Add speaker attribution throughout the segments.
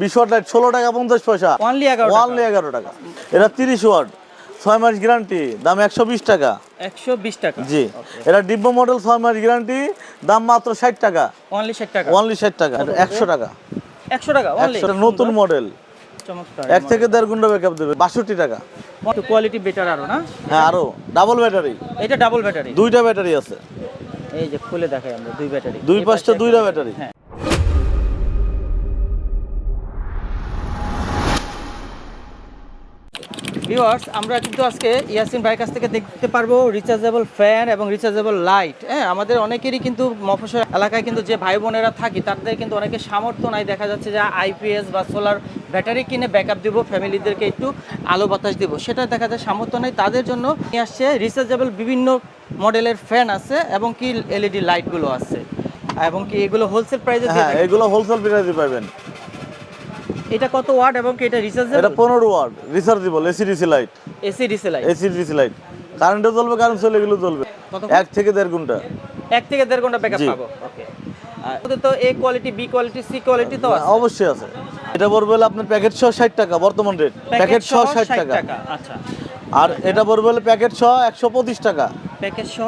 Speaker 1: বিশ watt light ষোলো টাকা পঞ্চাশ পয়সা।
Speaker 2: 11 টাকা।
Speaker 1: ওয়ানলি এগারো টাকা। এটা তিরিশ ওয়াট। ছয় মাস গ্যারান্টি। দাম একশো বিশ টাকা।
Speaker 2: একশো বিশ টাকা।
Speaker 1: জি। এটা ডিব্ব মডেল ছয় মাস গ্যারান্টি। দাম মাত্র ষাট টাকা।
Speaker 2: অনলি ষাট টাকা।
Speaker 1: ওয়ানলি ষাট টাকা। একশো টাকা।
Speaker 2: একশো টাকা অনলি
Speaker 1: একশো নতুন মডেল।
Speaker 2: চমৎকার।
Speaker 1: এক থেকে দেড় ঘণ্টা ব্যাকআপ দেবে। বাষট্টি টাকা।
Speaker 2: কোয়ালিটি বেটার আরও না?
Speaker 1: হ্যাঁ আরও। ডাবল ব্যাটারি
Speaker 2: এটা ডাবল ব্যাটারি
Speaker 1: দুইটা ব্যাটারি আছে।
Speaker 2: এই যে খুলে দেখাই আমরা দুই ব্যাটারি
Speaker 1: দুই পাঁচটা দুইটা ব্যাটারি
Speaker 2: হ্যাঁ। ভিউয়ার্স আমরা কিন্তু আজকে ইয়াসিন ভাইয়ের কাছ থেকে দেখতে পারব রিচার্জেবল ফ্যান এবং রিচার্জেবল লাইট হ্যাঁ আমাদের অনেকেরই কিন্তু মফস্বল এলাকায় কিন্তু যে ভাই বোনেরা থাকি তাদের কিন্তু অনেকে সামর্থ্য নাই। দেখা যাচ্ছে যে আইপিএস বা সোলার ব্যাটারি কিনে ব্যাকআপ দিব ফ্যামিলিদেরকে একটু আলো বাতাস দিব। সেটা দেখা যায় সামর্থ্য নাই। তাদের জন্য নিয়ে আসছে রিচার্জেবল বিভিন্ন মডেলের ফ্যান আছে এবং কি এলইডি লাইটগুলো আছে। এবং কি এগুলো হোলসেল প্রাইসে
Speaker 1: হ্যাঁ এগুলো হোলসেল প্রাইসে পাবেন।
Speaker 2: এটা কত ওয়াট এবং কি এটা
Speaker 1: এটা
Speaker 2: রিচার্জেবল
Speaker 1: পনেরো watt rechargeable AC DC light
Speaker 2: AC DC light
Speaker 1: AC DC light কারেন্টে চলবে কারেন্ট চলে এগুলো চলবে এক থেকে দেড় ঘণ্টা।
Speaker 2: এক থেকে দেড় ঘণ্টা ব্যাকআপ পাবো ওকে তো A quality B quality C quality তো আছে।
Speaker 1: অবশ্যই আছে। এটা পড়বে আপনার প্যাকেট সহ ষাট টাকা বর্তমান রেট প্যাকেট সহ ষাট টাকা।
Speaker 2: আচ্ছা।
Speaker 1: আর এটা পড়বে হলো প্যাকেট একশো পঁচিশ টাকা। প্যাকেট সহ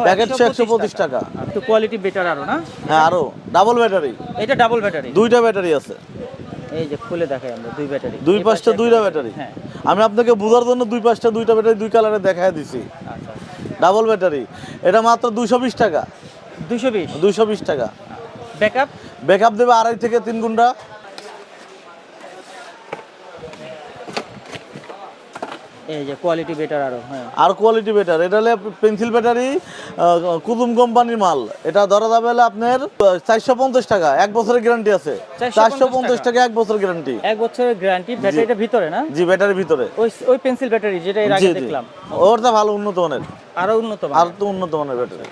Speaker 1: একশো পঁচিশ টাকা।
Speaker 2: তো কোয়ালিটি বেটার আরও না?
Speaker 1: হ্যাঁ আরও। ডাবল ব্যাটারি
Speaker 2: এটা ডাবল ব্যাটারি
Speaker 1: দুইটা ব্যাটারি আছে।
Speaker 2: এই যে খুলে দেখাই আমরা দুই ব্যাটারি।
Speaker 1: দুই পাঁচটা দুইটা ব্যাটারি।
Speaker 2: হ্যাঁ।
Speaker 1: আমি আপনাকে বোঝার জন্য দুই পাঁচটা দুইটা ব্যাটারি দুই কালারে দেখায় দিছি।
Speaker 2: আচ্ছা।
Speaker 1: Double battery. এটা মাত্র দুশো বিশ টাকা।
Speaker 2: দুশো বিশ?
Speaker 1: দুইশো বিশ টাকা।
Speaker 2: ব্যাকআপ
Speaker 1: ব্যাকআপ দেবে আড়াই থেকে তিন ঘণ্টা
Speaker 2: এই যে কোয়ালিটি বেটার আরও হ্যাঁ।
Speaker 1: আর কোয়ালিটি বেটার এটা হলে পেন্সিল ব্যাটারি কুতুম কোম্পানির মাল। এটা ধরা যাবে হলে আপনার চারশো পঞ্চাশ টাকা এক বছরের গ্যারান্টি আছে। চারশো পঞ্চাশ টাকা। এক বছর গ্যারান্টি
Speaker 2: এক বছরের গ্যারান্টি ব্যাটারিটা ভিতরে না?
Speaker 1: জি ব্যাটারির ভিতরে।
Speaker 2: ওই ওই পেন্সিল ব্যাটারি যেটা এর আগে দেখলাম।
Speaker 1: ওরটা ভালো উন্নত মানের।
Speaker 2: আরও উন্নত
Speaker 1: আর তো উন্নত মানের ব্যাটারি